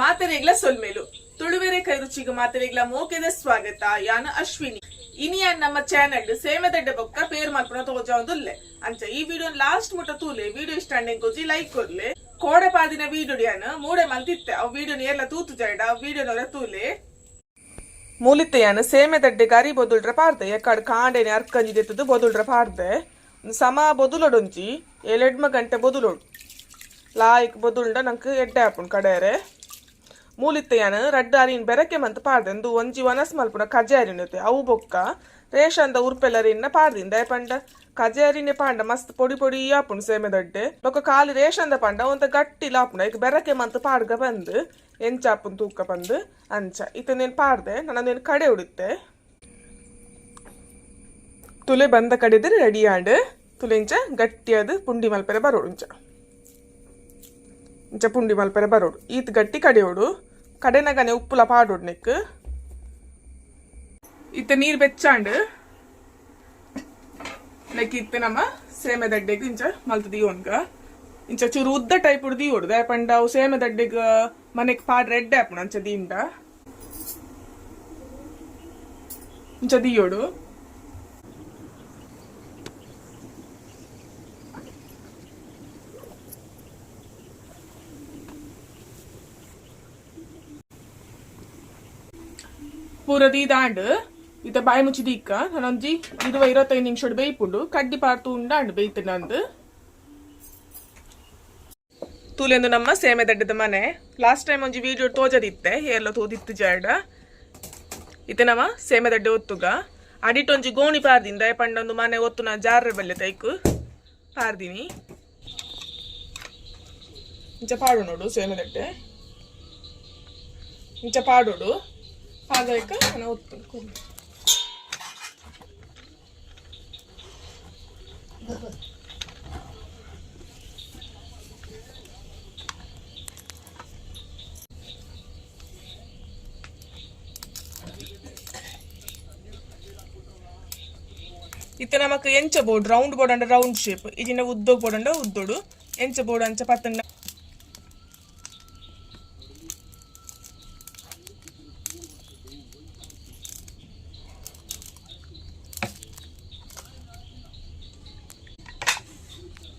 ಮಾತೆರೆಗ್ಲ ಸೊಲ್ಮೇಲು. ತುಳುವೆರೆ ಕೈರುಚಿಗ ಮಾತೆರೆಗ್ಲ ಮೋಕೆದ ಸ್ವಾಗತ. ಯಾನ ಅಶ್ವಿನಿ. ಇನಿಯ ನಮ್ಮ ಚಾನೆಲ್ ಸೇಮದಡ್ಡ ಬೊಕ್ಕ ಪೇರ್ ಮಾಡ್ಕೊಂಡು ತಗೋಜಾವುದಿಲ್ಲೆ ಅಂಚ ಈ ವಿಡಿಯೋ ಲಾಸ್ಟ್ ಮುಟ್ಟ ತೂಲೆ. ವಿಡಿಯೋ ಇಷ್ಟ ಕೊಜಿ ಲೈಕ್ ಕೊರ್ಲೆ ಕೋಡಪಾದಿನ ಪಾದಿನ ವಿಡಿಯೋಡಿಯನ್ ಮೂಡೆ ಮಲ್ತಿತ್ತೆ ಅವ್ ವಿಡಿಯೋನ ಎಲ್ಲ ತೂತು ಜಾಯ್ಡ ಅವ್ ತೂಲೆ. ಮೂಲಿತೆಯನ್ ಸೇಮೆ ದಡ್ಡೆ ಗರಿ ಬೊದುಲ್ರ ಪಾರ್ದೆ ಎಕ್ಕಡ್ ಕಾಂಡೆನೆ ಅರ್ಕಂಜಿದೆತ್ತದು ಬೊದುಲ್ರ ಪಾರ್ದೆ ಸಮ ಬೊದುಲೊಡೊಂಜಿ ಏಳೆಡ್ಮ ಗಂಟೆ ಬೊದುಲೊಡು ಲಾಯ್ಕ್ ಬೊದುಂಡ ನಂಕ್ ಎಡ್ಡೆ ಆಪುಂಡು ಕಡೆಯರೆ ಮೂಲಿತ್ತೆಯನ್ ಬೆರಕೆ ಮಂತ್ ಪಾಡ್ದೆಂದು ಒಂಜಿ ವನಸ್ ಮಲ್ಪುನ ಕಜೆ ಅರಿನತೆ ಅವು ಬೊಕ್ಕ ರೇಷಂದ ಉರ್ಪೆಲ್ಲರಿನ್ನ ಪಾಡ್ದಿಂದ ಪಂಡ ಕಜೆ ಅರಿನೆ ಪಾಂಡ ಮಸ್ತ್ ಪೊಡಿ ಪೊಡಿ ಆಪುಂಡು ಸೇಮೆ ದಡ್ಡೆ. ಬೊಕ್ಕ ರೇಷಂದ ಪಂಡ ಒಂತ ಗಟ್ಟಿ ಲಾಪುನ. ಈಗ ಬೆರಕೆ ಮಂತ್ ಪಾಡ್ಗ ಬಂದು, ಎಂಚಾಪುನ್ ತೂಕ ಬಂದು, ಅಂಚ. ಇತ ನೇನು ಪಾಡ್ದೆ? ನೇನು ಕಡೆ ಉಡುತ್ತೆ? ತುಲೆ ಬಂದ ಕಡೆದ್ರೆ ರೆಡಿ ಆಂಡ್ ತುಲೆಂಚ ಗಟ್ಟಿಯಾದ ಪುಂಡಿ ಮಲ್ಪೆರೆ ಬರೋಡು, ಇಂಚ. ಇಂಚ ಪುಂಡಿ ಮಲ್ಪೆರೆ ಬರೋಡು. ಈತ್ ಗಟ್ಟಿ ಕಡೆಯೋಡು ಕಡೆನಗನೆ ಉಪ್ಪುಲ ಪಾಡೋಡು ನೆಕ್ ಇತ್ತ ನೀರ್ ಬೆಚ್ಚಾಂಡ್ ನೆಕ್ ಇತ್ತ ನಮ್ಮ ಸೇಮೆ ದಡ್ಡೆಗ್ ಇಂಚ ಮಲ್ತ ದಿಯೋನ್ಗ ಇಂಚ ಚೂರು ಉದ್ದ ಟೈಪ್ ಉಡ್ ದಿಯೋಡು ದಾಯಪಂಡ ಅವು ಸೇಮೆ ದಡ್ಡೆಗ್ ಮನೆಗ್ ಪಾಡ್ ರೆಡ್ ಆಪುಣ ಅಂಚ ದೀಂಡ ಇಂಚ ದಿಯೋಡು ಪೂರದಿ ದಾಂಡ್. ಇತ ಬಾಯಿ ಮುಚ್ಚಿದ ಇಕ್ಕ ನಾನೊಂಜಿ ಇರುವ ಇರತ್ತೈದು ನಿಮಿಷ ಬೇಯ್ಪುಂಡು. ಕಡ್ಡಿ ಪಾರ್ತು ಉಂಡಾಂಡ್ ಬೇಯ್ತು ನಂದು. ತೂಲೆಂದು ನಮ್ಮ ಸೇಮೆ ದಡ್ಡದ ಮನೆ. ಲಾಸ್ಟ್ ಟೈಮ್ ಒಂಜಿ ವಿಡಿಯೋ ತೋಜದಿತ್ತೆ. ಎಲ್ಲ ತೋದಿತ್ತು ಜಾಡ. ಇತ್ತೆ ನಮ್ಮ ಸೇಮೆ ದಡ್ಡೆ ಒತ್ತುಗ. ಅಡಿಟೊಂಜಿ ಗೋಣಿ ಪಾರ್ದಿಂದ ಪಂಡೊಂದು ಮನೆ ಒತ್ತು ನಾ ಜಾರ್ರೆ ಬಲ್ಲೆ ತೈಕು. ಪಾರ್ದಿನಿ. ಇಂಚ ಪಾಡು ನೋಡು ಸೇಮೆ ದಡ್ಡೆ. ಇಂಚ ಪಾಡೋಡು. ಪಾದಯಕ ನಾನು ಒತ್ತು ಕೊಡು. ಇತ್ತೆ ನಮಕ್ ಎಂಚ ಬೋರ್ಡ್ ರೌಂಡ್ ಬೋರ್ಡ್ ಅಂಡ ರೌಂಡ್ ಶೇಪ್ ಇಜಿನ ಉದ್ದೋಗ್ ಬೋರ್ಡ್ ಅಂಡ ಉದ್ದೋಡು ಎಂಚ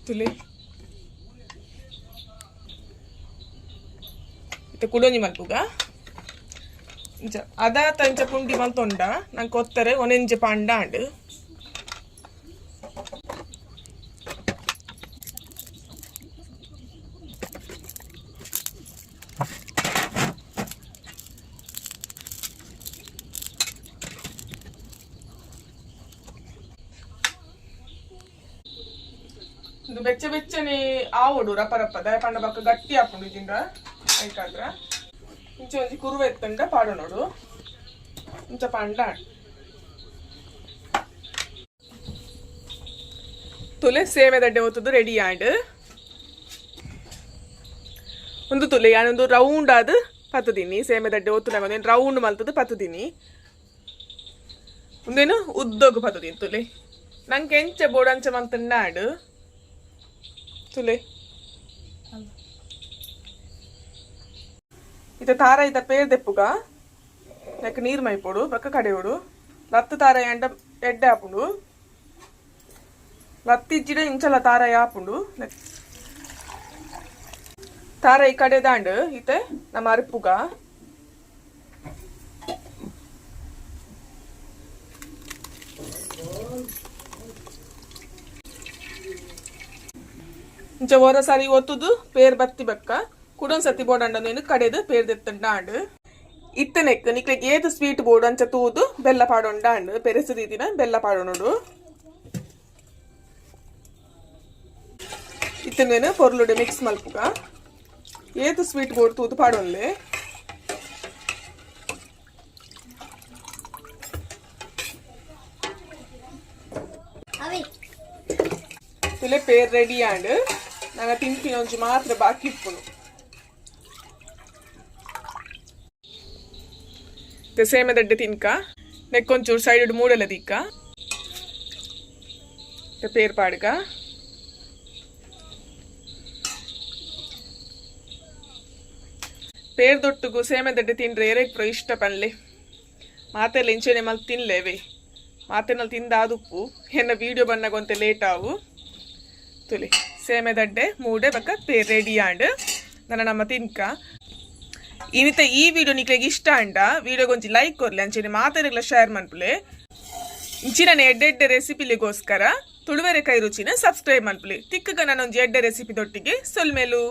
ಪತ್ತಂಡ ತುಲಿ ಇತ್ತೆ ಕುಡೋನಿ ಮಲ್ಪುಗ ಇಂಚ ಅದಾತ ಇಂಚ ಪುಂಡಿ ಮಲ್ತೊಂಡ ನಂಗೆ ಒತ್ತರೆ ಒನೆಂಜ ಪಾಂಡ ಅಂಡ್ ಇದು ಬೆಚ್ಚ ಬೆಚ್ಚನೆ ಆವಡು ರಪ ರಪ ದಯಪಂಡ ಬಕ್ಕ ಗಟ್ಟಿ ಹಾಕೊಂಡು ಇದಿಂದ ಆಯ್ತಾದ್ರ? ಇಂಚ ಒಂಜಿ ಕುರುವೆ ಎತ್ತಂಡ ಪಾಡು ನೋಡು. ಇಂಚ ಪಂಡ. ತುಲೆ ಸೇವೆ ದಡ್ಡೆ ಒತ್ತದು ರೆಡಿ ಆಂಡ್. ಒಂದು ತುಲೆ ಯಾನೊಂದು ರೌಂಡ್ ಆದ ಪತ್ತುದಿನಿ. ಸೇಮೆ ದಡ್ಡೆ ಒತ್ತು ಒಂದೇನು ರೌಂಡ್ ಮಲ್ತದು ಪತ್ತದೀನಿ. ಒಂದೇನು ಉದ್ದೋಗ ಪತ್ತದೀನಿ ತುಲೆ. ನಂಗೆ ಎಂಚ ಬೋಡಂಚ ಮಂತಂಡಾಡು ತುಲೆ ಇತ ತಾರ ಇತ ಪೇರ್ ದೆಪ್ಪುಗ ನೆಕ್ ನೀರ್ ಮೈಪೋಡು ಬಕ್ಕ ಕಡೆಯೋಡು ಲತ್ತು ತಾರ ಎಂಡ ಎಡ್ಡೆ ಆಪುಂಡು ಲತ್ತಿಜ್ಜಿಡ ಇಂಚಲ ತಾರ ಆಪುಂಡು ನೆಕ್ ತಾರ ಈ ಕಡೆ ದಾಂಡ್ ಇತೆ ನಮ್ಮ ಅರಿಪುಗ ಇಂಚ ಒರ ಸಾರಿ ಒತ್ತುದು ಪೇರ್ ಬತ್ತಿ ಬಕ್ಕ. ಕುಡೊಂದ್ ಸತಿ ಬೋಡಂಡ ನೀನು ಕಡೆದು ಪೇರ್ ದೆತ್ತಂಡಾಂಡ್ ಇತ್ತನೆಕ್ ನಿಕ್ಲೆಗ್ ಏದು ಸ್ವೀಟ್ ಬೋರ್ಡ್ ಅಂಚ ತೂದು ಬೆಲ್ಲ ಪಾಡೊಂಡಾಂಡ್ ಪೆರೆಸು ರೀತಿನ ಬೆಲ್ಲ ಪಾಡೋಣಡು ಇತ್ತನೇನು ಪೊರ್ಲುಡೆ ಮಿಕ್ಸ್ ಮಲ್ಪುಗ. ಏದು ಸ್ವೀಟ್ ಬೋರ್ಡ್ ತೂದು ತುಲೆ ಪೇರ್ ರೆಡಿ ಆಂಡ್. ನಂಗ ತಿಂಪಿನ ಒಂಚು ಮಾತ್ರ ಬಾಕಿ ಇಪ್ಪುನು ಸೇಮೆ ದಡ್ಡೆ ತಿನ್ಕ ನೆಕ್ಕೊಂಚೂರು ಸೈಡ್ ಮೂಡೆಲ್ಲ ದಿಕ್ಕ ಪೇರ್ ಪಾಡ್ಗ ಪೇರ್ ದೊಟ್ಟುಗು ಸೇಮೆ ದಡ್ಡೆ ತಿಂಡ್ರೆ ಏರೆಗ್ ಇಷ್ಟ ಪನ್ಲೆ ಮಾತೆಲ್ಲ ಇಂಚೆನೆ ಮಲ್ ತಿನ್ಲೇವೆ ಮಾತೆನಲ್ಲಿ ತಿಂದಾದುಪ್ಪು ಎನ್ನ ವಿಡಿಯೋ ಬನ್ನಗೊಂತೆ ಲೇಟ್ ಆವು ತುಲಿ ಸೇಮೆ ದಡ್ಡೆ, ಮೂಡೆ ಬಕ್ಕ ಪೇ ರೆಡಿ ಆಂಡ್ ನನ್ನ ನಮ್ಮ ತಿನ್ಕ. ಇನಿತ ಈ ವಿಡಿಯೋ ನಿಕ್ಲೆಗೆ ಇಷ್ಟ ಅಂಡ ವಿಡಿಯೋ ಗೊಂಚಿ ಲೈಕ್ ಕೊರ್ಲಿ ಅಂಚೆನೆ ಮಾತಾಡಿಗ್ಲ ಶೇರ್ ಮನ್ಪುಲೆ. ಇಂಚಿನ ಎಡ್ಡೆಡ್ಡೆ ರೆಸಿಪಿಲಿಗೋಸ್ಕರ ತುಳುವೆರೆ ಕೈ ರುಚಿನ ಸಬ್ಸ್ಕ್ರೈಬ್ ಮನ್ಪುಲಿ. ತಿಕ್ಕಗ ನಾನೊಂದು ಎಡ್ಡೆ ರೆಸಿಪಿ ದೊಟ್ಟಿಗೆ ಸೊಲ್ಮೇಲು.